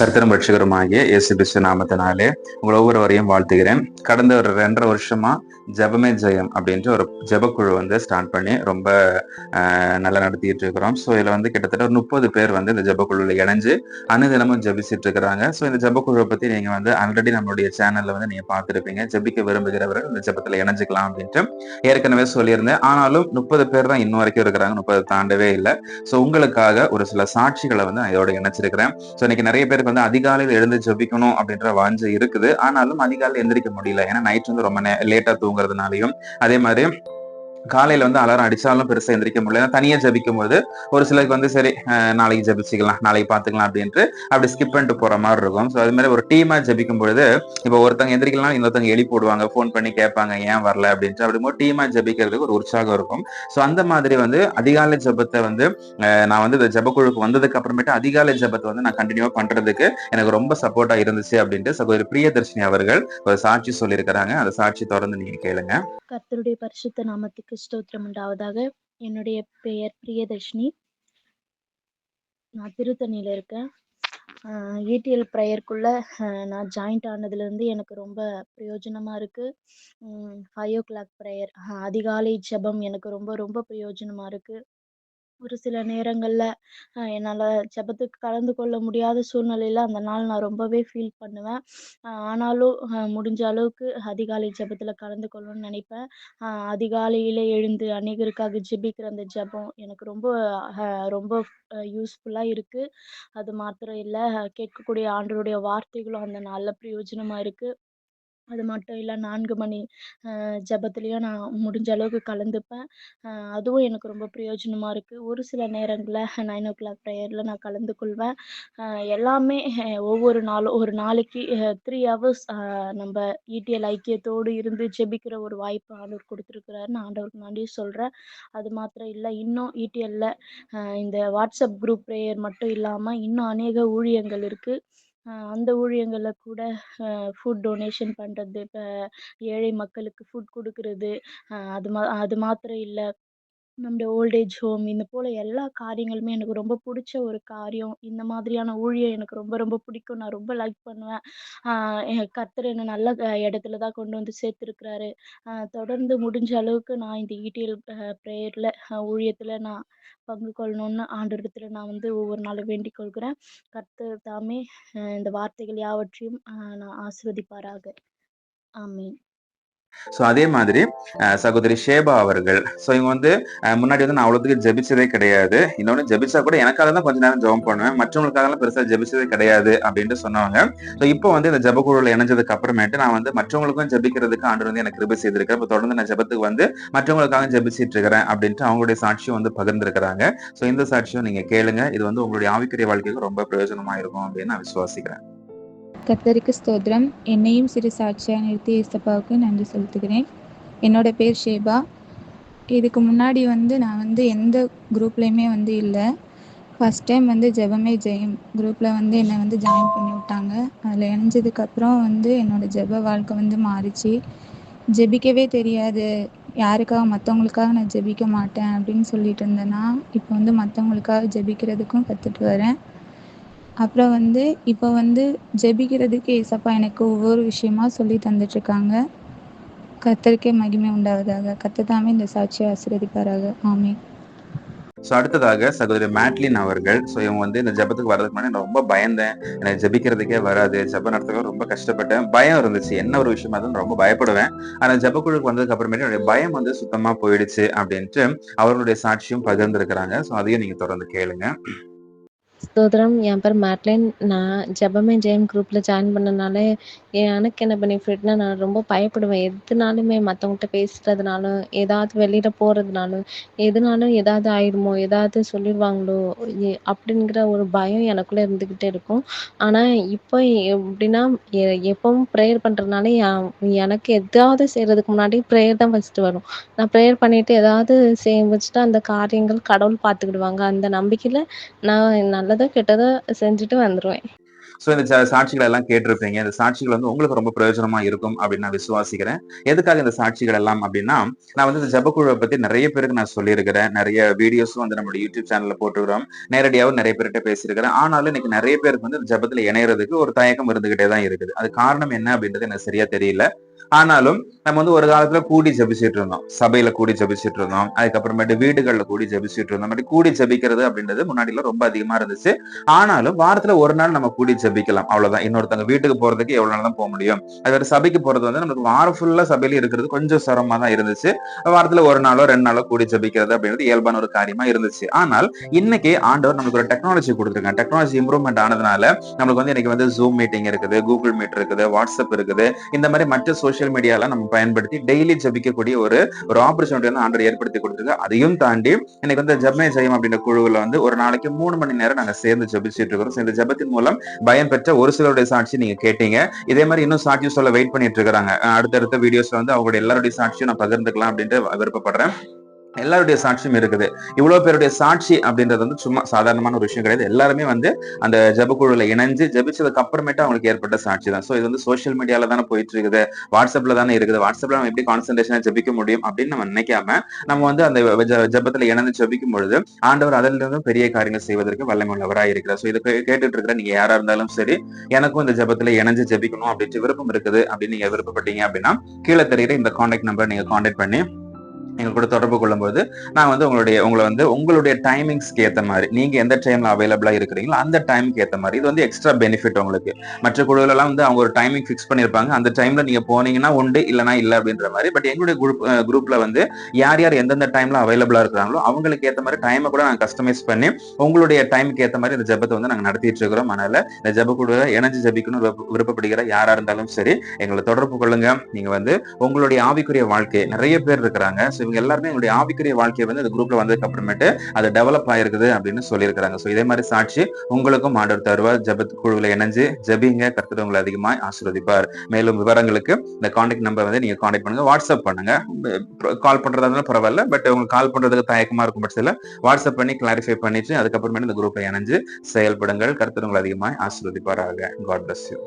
கர்த்தரும் ரட்சகருமாகிய இயேசு கிறிஸ்து நாமத்தினாலே உங்கள் ஒவ்வொருவரையும் வாழ்த்துகிறேன். கடந்த ஒரு ரெண்டரை வருஷமா ஜெபமே ஜெயம் அப்படின்ற ஒரு ஜெபக்குழு வந்து ஸ்டார்ட் பண்ணி ரொம்ப நல்லா நடத்திட்டு இருக்கிறோம். ஸோ இதுல வந்து கிட்டத்தட்ட ஒரு முப்பது பேர் வந்து இந்த ஜபக்குழுவில் இணைஞ்சு அனுதினமும் ஜெபிச்சிட்டு இருக்கிறாங்க. ஸோ இந்த ஜபக்குழுவை பத்தி நீங்க வந்து ஆல்ரெடி நம்மளுடைய சேனல்ல வந்து நீங்க பார்த்திருப்பீங்க. ஜெபிக்க விரும்புகிறவர்கள் இந்த ஜெபத்துல இணைஞ்சிக்கலாம் அப்படின்ட்டு ஏற்கனவே சொல்லியிருந்தேன். ஆனாலும் முப்பது பேர் தான் இன்னும் வரைக்கும் இருக்கிறாங்க. முப்பது தாண்டவே இல்லை. ஸோ உங்களுக்காக ஒரு சில சாட்சிகளை வந்து நான் இதோட இணைச்சிருக்கிறேன். ஸோ இன்னைக்கு நிறைய பேருக்கு வந்து அதிகாலையில் எழுந்து ஜபிக்கணும் அப்படின்ற வாஞ்சை இருக்குது. ஆனாலும் அதிகாலையில் எந்திரிக்க முடியல. ஏன்னா நைட் வந்து ரொம்ப லேட்டா தூங்குறதுனாலையும். அதே மாதிரி காலையில வந்து அலாரம் அடிச்சாலும் பெருசா எந்திரிக்க முடியல. ஏன்னா தனியா ஜபிக்கும் போது ஒரு சிலருக்கு வந்து சரி நாளைக்கு ஜபிச்சுக்கலாம் நாளைக்கு பாத்துக்கலாம் அப்படின்ட்டு அப்படி ஸ்கிப் பண்ணிட்டு போற மாதிரி இருக்கும். ஸோ அது மாதிரி ஒரு டீமா ஜபிக்கும் பொழுது இப்போ ஒருத்தங்க எந்திரிக்கலாம் இன்னொருத்தங்க எழுப்பி போடுவாங்க ஃபோன் பண்ணி கேட்பாங்க ஏன் வரல அப்படின்ட்டு அப்படிங்கும்போது டீமா ஜபிக்கிறதுக்கு ஒரு உற்சாகம் இருக்கும். ஸோ அந்த மாதிரி வந்து அதிகாலை ஜபத்தை வந்து நான் வந்து இந்த ஜபக்குழுக்கு வந்ததுக்கு அப்புறமேட்டு அதிகாலை ஜபத்தை வந்து நான் கண்டினியூவா பண்றதுக்கு எனக்கு ரொம்ப சப்போர்ட்டா இருந்துச்சு அப்படின்ட்டு சகோதரி பிரியதர்ஷினி அவர்கள் ஒரு சாட்சி சொல்லியிருக்கிறாங்க. அந்த சாட்சி தொடர்ந்து நீங்க கேளுங்க. கர்த்தருடைய பரிசுத்த நாமத்துக்கு ஸ்தோத்திரம் உண்டாவதாக என்னுடைய பெயர் பிரியதர்ஷினி. நான் திருத்தணியில இருக்கேன். ஏடிஎல் ப்ரேயருக்குள்ள நான் ஜாயிண்ட் ஆனதுலேருந்து எனக்கு ரொம்ப பிரயோஜனமாக இருக்குது ஃபைவ் ஓ கிளாக் ப்ரேயர் அதிகாலை ஜெபம் எனக்கு ரொம்ப ரொம்ப பிரயோஜனமாக இருக்குது ஒரு சில நேரங்களில் என்னால் ஜெபத்துக்கு கலந்து கொள்ள முடியாத சூழ்நிலையில் அந்த நாள் நான் ரொம்பவே ஃபீல் பண்ணுவேன். ஆனாலும் முடிஞ்ச அளவுக்கு அதிகாலை ஜெபத்தில் கலந்து கொள்ளணும்னு நினைப்பேன். அதிகாலையில் அதிகாலையில எழுந்து அநேகருக்காக ஜெபிக்கிற அந்த ஜெபம் எனக்கு ரொம்ப ரொம்ப யூஸ்ஃபுல்லாக இருக்குது அது மாத்திரம் இல்லை கேட்கக்கூடிய ஆண்டருடைய வார்த்தைகளும் அந்த நாளில் பிரயோஜனமாக இருக்குது அது மட்டும் இல்லை நான்கு மணி ஜெபத்துலேயும் நான் முடிஞ்ச அளவுக்கு கலந்துப்பேன். அதுவும் எனக்கு ரொம்ப பிரயோஜனமாக இருக்குது ஒரு சில நேரங்களில் நைன் ஓ கிளாக் ப்ரேயரில் நான் கலந்து கொள்வேன் எல்லாமே ஒவ்வொரு நாளும் ஒரு நாளைக்கு த்ரீ ஹவர்ஸ் நம்ம ஈட்டியல் ஐக்கியத்தோடு இருந்து ஜெபிக்கிற ஒரு வாய்ப்பு ஆண்டவர் கொடுத்துருக்கிறாரு நான் ஆண்டவருக்கு நன்றி சொல்கிறேன் அது மாத்திரம் இல்லை இன்னும் ஈட்டியல்ல இந்த வாட்ஸ்அப் குரூப் ப்ரேயர் மட்டும் இல்லாமல் இன்னும் அநேக ஊழியங்கள் இருக்குது அந்த ஊழியங்களில் கூட ஃபுட் டொனேஷன் பண்ணுறது இப்போ ஏழை மக்களுக்கு ஃபுட் கொடுக்கறது அது மா அது மாத்திரம் இல்லை. நம்முடைய ஓல்டேஜ் ஹோம் இந்த போல் எல்லா காரியங்களுமே எனக்கு ரொம்ப பிடிச்ச ஒரு காரியம். இந்த மாதிரியான ஊழியம் எனக்கு ரொம்ப ரொம்ப பிடிக்கும். நான் ரொம்ப லைக் பண்ணுவேன். ஆஹ் கர்த்தர் என்னை நல்ல க- இடத்துல தான் கொண்டு வந்து சேர்த்துருக்கிறாரு. தொடர்ந்து முடிஞ்ச அளவுக்கு நான் இந்த ஈட்டியல் ப்ரேயரில் ஊழியத்தில் நான் பங்கு கொள்ளணும்னு ஆண்டவரிடத்துல நான் வந்து ஒவ்வொரு நாளும் வேண்டிக் கொள்கிறேன். கர்த்தர் தாமே இந்த வார்த்தைகள் யாவற்றையும் நான் ஆசிர்வதிப்பாராக. ஆமீன். ஸோ அதே மாதிரி சகோதரி ஷேபா அவர்கள். ஸோ இவங்க வந்து முன்னாடி வந்து நான் அவ்வளோத்துக்கு ஜெபிச்சதே கிடையாது. இன்னொன்று ஜெபிச்சா கூட எனக்காக தான் கொஞ்ச நேரம் ஜெபம் பண்ணுவேன். மற்றவங்களுக்காகலாம் பெருசாக ஜெபிச்சதே கிடையாது அப்படின்ட்டு சொன்னவங்க. ஸோ இப்போ வந்து இந்த ஜபக்குழுவில் இணைஞ்சதுக்கு அப்புறமேட்டு நான் வந்து மற்றவங்களுக்கும் ஜெபிக்கிறதுக்கு ஆண்டு வந்து எனக்கு கிருபி செய்திருக்கேன் இப்போ தொடர்ந்து நான் ஜெபத்துக்கு வந்து மற்றவங்களுக்காக ஜெபிச்சிட்டு இருக்கிறேன் அப்படின்ட்டு அவங்களுடைய சாட்சியும் வந்து பகிர்ந்துருக்கிறாங்க. ஸோ இந்த சாட்சியும் நீங்க கேளுங்க. இது வந்து உங்களுடைய ஆவிக்குரிய வாழ்க்கைக்கு ரொம்ப பிரயோஜனமாக இருக்கும் அப்படின்னு நான் விசுவாசிக்கிறேன். கத்தருக்கு ஸ்தோத்திரம். என்னையும் சிறு சாட்சியாக நிறுத்தி இசப்பாவுக்கு நன்றி செலுத்துகிறேன். என்னோட பேர் ஷேபா. இதுக்கு முன்னாடி வந்து நான் வந்து எந்த குரூப்லேயுமே வந்து இல்லை. ஃபஸ்ட் டைம் வந்து ஜெபமே ஜெயம். குரூப்பில் வந்து என்னை வந்து ஜாயின் பண்ணி விட்டாங்க. அதில் இணைஞ்சதுக்கப்புறம் வந்து என்னோட ஜெப வாழ்க்கை வந்து மாறிச்சு. ஜெபிக்கவே தெரியாது. யாருக்காக மற்றவங்களுக்காக நான் ஜெபிக்க மாட்டேன் அப்படின்னு சொல்லிட்டு இருந்தேன்னா இப்போ வந்து மற்றவங்களுக்காக ஜெபிக்கிறதுக்கும் கற்றுட்டு வரேன். அப்புறம் வந்து இப்போ வந்து ஜெபிக்கிறதுக்கு ஏசப்பா எனக்கு ஒவ்வொரு விஷயமா சொல்லி தந்துட்டுருக்காங்க கத்தருக்கே மகிமை உண்டாவதாக. கத்ததாமே இந்த சாட்சியை ஆசிரியப்பாராக ஆமே ஸோ அடுத்ததாக சகோதரி மேட்லின் அவர்கள். ஸோ இவங்க வந்து இந்த ஜெபத்துக்கு வர்றதுக்கு முன்னாடி நான் ரொம்ப பயந்தேன். எனக்கு ஜெபிக்கிறதுக்கே வராது. ஜப நடத்துக்க ரொம்ப கஷ்டப்பட்டேன். பயம் இருந்துச்சு. என்ன ஒரு விஷயமா இருந்தாலும் ரொம்ப பயப்படுவேன். ஆனால் ஜபக்குழுக்கு வந்ததுக்கு அப்புறமேட்டு என்னுடைய பயம் வந்து சுத்தமா போயிடுச்சு அப்படின்ட்டு அவர்களுடைய சாட்சியும் பகிர்ந்துருக்கிறாங்க. ஸோ அதையும் நீங்க தொடர்ந்து கேளுங்க. ஸ்தோத்திரம். என் பேர் மேட்லின். நான் ஜெபமே ஜெயம் குரூப்பில் ஜாயின் பண்ணனால எனக்கு என்ன பெனிஃபிட்னா நான் ரொம்ப பயப்படுவேன். எதுனாலுமே மற்றவங்கள்ட்ட பேசுறதுனாலும் ஏதாவது வெளியில் போகிறதுனாலும் எதுனாலும் ஏதாவது ஆயிடுமோ ஏதாவது சொல்லிடுவாங்களோ அப்படிங்கிற ஒரு பயம் எனக்குள்ளே இருந்துக்கிட்டே இருக்கும். ஆனால் இப்போ எப்படின்னா எ- எப்பவும் ப்ரேயர் பண்ணுறதுனால எனக்கு எதாவது செய்கிறதுக்கு முன்னாடி ப்ரேயர் தான் ஃபஸ்ட்டு வரும். நான் ப்ரேயர் பண்ணிட்டு ஏதாவது செய்ய வச்சுட்டு அந்த காரியங்கள் கடவுள் பார்த்துக்கிடுவாங்க. அந்த நம்பிக்கையில் நான் நல்லதோ கெட்டதோ செஞ்சுட்டு வந்துடுவேன் ஸோ இந்த சாட்சிகள் எல்லாம் கேட்டிருப்பீங்க. இந்த சாட்சிகள் வந்து உங்களுக்கு ரொம்ப பிரயோஜனமா இருக்கும் அப்படின்னு நான் விசுவாசிக்கிறேன். எதுக்காக இந்த சாட்சிகள் எல்லாம் அப்படின்னா நான் வந்து இந்த ஜபக்குழுவை பத்தி நிறைய பேருக்கு நான் சொல்லியிருக்கிறேன். நிறைய வீடியோஸும் வந்து நம்மளோட யூடியூப் சேனல்ல போட்டுக்கிறோம் நேரடியாகவும் நிறைய பேர்கிட்ட பேசியிருக்கிறேன். ஆனாலும் இன்னைக்கு நிறைய பேருக்கு வந்து இந்த ஜபத்துல இணையறதுக்கு ஒரு தயக்கம் இருந்துகிட்டே தான் இருக்குது. அது காரணம் என்ன அப்படின்றது எனக்கு சரியா தெரியல. ஆனாலும் நம்ம வந்து ஒரு காலத்துல கூடி ஜபிச்சுட்டு இருந்தோம். சபையில கூடி ஜபிச்சுட்டு இருந்தோம். அதுக்கப்புறமேட்டு வீடுகள்ல கூடி ஜபிச்சுட்டு இருந்தோம். கூடி ஜபிக்கிறது அப்படின்றது முன்னாடிலாம் ரொம்ப அதிகமா இருந்துச்சு. ஆனாலும் வாரத்துல ஒரு நாள் நம்ம கூடி ஜபிக்கலாம். அவ்வளவுதான். இன்னொருத்தவங்க வீட்டுக்கு போறதுக்கு எவ்வளவு நாள் தான் போக முடியும். அது வேற சபைக்கு போறது வந்து நமக்கு வாரம் ஃபுல்லா சபையில இருக்கிறது கொஞ்சம் சிரமமா தான் இருந்துச்சு. வாரத்துல ஒரு நாளோ ரெண்டு நாளோ கூடி ஜபிக்கிறது அப்படின்றது இயல்பான ஒரு காரியமா இருந்துச்சு. ஆனால் இன்னைக்கு ஆண்டவர் நமக்கு ஒரு டெக்னாலஜி கொடுத்துருக்காங்க டெக்னாலஜி இம்ப்ரூவ்மெண்ட் ஆனதுனால நம்மளுக்கு வந்து இன்னைக்கு வந்து ஜூம் மீட்டிங் இருக்குது கூகுள் மீட் இருக்குது வாட்ஸ்அப் இருக்குது. இந்த மாதிரி மற்ற சோஷியல் மீடியால நம்ம பயன்படுத்தி டெய்லி ஜபிக்கக்கூடிய ஒரு ஒரு ஆப்பர்ச்சுனிட்டி வந்து ஆண்டர் ஏற்படுத்தி கொடுத்துருக்கு. அதையும் தாண்டி எனக்கு வந்து ஜபமே ஜெயம் அப்படின்ற குழுவில் வந்து ஒரு நாளைக்கு மூணு மணி நேரம் நாங்கள் சேர்ந்து ஜபிச்சுட்டு இருக்கிறோம். இந்த ஜபத்தின் மூலம் பயம் பெற்ற ஒரு சிலருடைய சாட்சி நீங்க கேட்டீங்க. இதே மாதிரி இன்னும் சாட்சி சொல்ல வெயிட் பண்ணிட்டு இருக்காங்க அடுத்தடுத்த வீடியோஸ்ல வந்து அவங்களுடைய எல்லாருடைய சாட்சியும் நான் பகிர்ந்துக்கலாம் அப்படின்ட்டு விருப்பப்படுறேன். எல்லாருடைய சாட்சியும் இருக்குது. இவ்வளவு பேருடைய சாட்சி அப்படின்றது வந்து சும்மா சாதாரணமான ஒரு விஷயம் கிடையாது. எல்லாருமே வந்து அந்த ஜபக்குழுல இணைஞ்சு ஜபிச்சதுக்கு அப்புறமேட்டு அவங்களுக்கு ஏற்பட்ட சாட்சி தான். சோ இது வந்து சோஷியல் மீடியால தானே போயிட்டு இருக்குது வாட்ஸ்அப்ல தானே இருக்குது. வாட்ஸ்அப்ல நம்ம எப்படி கான்சன்ட்ரேஷனா ஜபிக்க முடியும் அப்படின்னு நம்ம நினைக்காம நம்ம வந்து அந்த ஜ- ஜபத்துல இணைந்து ஜபிக்கும் பொழுது ஆண்டவர் அதிலிருந்து பெரிய காரியங்கள் செய்வதற்கு வல்லமை உள்ளவராக இருக்கிறார். ஸோ இதை கேட்டுட்டு இருக்கிற நீங்க யாரா இருந்தாலும் சரி எனக்கும் இந்த ஜபத்துல இணைஞ்சு ஜபிக்கணும் அப்படின்ட்டு விருப்பம் இருக்குது அப்படின்னு நீங்க விருப்பப்பட்டீங்க அப்படின்னா கீழே தெரியுற இந்த கான்டாக்ட் நம்பர் நீங்க காண்டாக்ட் பண்ணி எங்க கூட தொடர்பு கொள்ளும்போது நான் வந்து உங்களுடைய உங்களை வந்து உங்களுடைய டைமிங்ஸ்க்கு ஏற்ற மாதிரி நீங்கள் எந்த டைமில் அவைலபிளாக இருக்கிறீங்களோ அந்த டைமுக்கு ஏற்ற மாதிரி இது வந்து எக்ஸ்ட்ரா பெனிஃபிட் உங்களுக்கு. மற்ற குழுவிலலாம் வந்து அவங்க ஒரு டைமிங் ஃபிக்ஸ் பண்ணியிருப்பாங்க. அந்த டைமில் நீங்கள் போனீங்கன்னா உண்டு இல்லைனா இல்லை அப்படின்ற மாதிரி. பட் எங்களுடைய குரூப் குரூப்பில் வந்து யார் யார் எந்தெந்த டைமில் அவைலபிளாக இருக்கிறாங்களோ அவங்களுக்கு ஏற்ற மாதிரி டைமை கூட நாங்கள் கஸ்டமைஸ் பண்ணி உங்களுடைய டைமுக்கு ஏற்ற மாதிரி இந்த ஜெபத்தை வந்து நாங்கள் நடத்திட்டு இருக்கிறோம். அதனால இந்த ஜெப குழுவை இணைஞ்சு ஜபிக்கணும் விருப்ப- விருப்பப்படுகிற யாரா இருந்தாலும் சரி எங்களை தொடர்பு கொள்ளுங்க. நீங்க வந்து உங்களுடைய ஆவிக்குரிய வாழ்க்கை நிறைய பேர் இருக்கிறாங்க. இவங்க எல்லாருமே எங்களுடைய ஆவிக்குரிய வாழ்க்கையை வந்து இந்த குரூப்ல வந்ததுக்கு அப்புறமேட்டு அது டெவலப் ஆயிருக்குது அப்படின்னு சொல்லியிருக்கிறாங்க. ஸோ இதே மாதிரி சாட்சி உங்களுக்கும் ஆண்டவர் தருவார். ஜெபத் குழுவில் இணைஞ்சு ஜெபிங்க. கர்த்தர் உங்களை அதிகமாக ஆசிர்வதிப்பார். மேலும் விவரங்களுக்கு இந்த கான்டாக்ட் நம்பர் வந்து நீங்க காண்டாக்ட் பண்ணுங்க. வாட்ஸ்அப் பண்ணுங்க. கால் பண்றதா இருந்தாலும் பரவாயில்ல. பட் உங்களுக்கு கால் பண்றதுக்கு தயக்கமா இருக்கும் பட்சத்தில் வாட்ஸ்அப் பண்ணி கிளாரிஃபை பண்ணிட்டு அதுக்கப்புறமேட்டு இந்த குரூப்ல இணைஞ்சு செயல்படுங்கள். கர்த்தர் உங்களை அதிகமாக ஆசிர்வதிப்பாராக. God bless you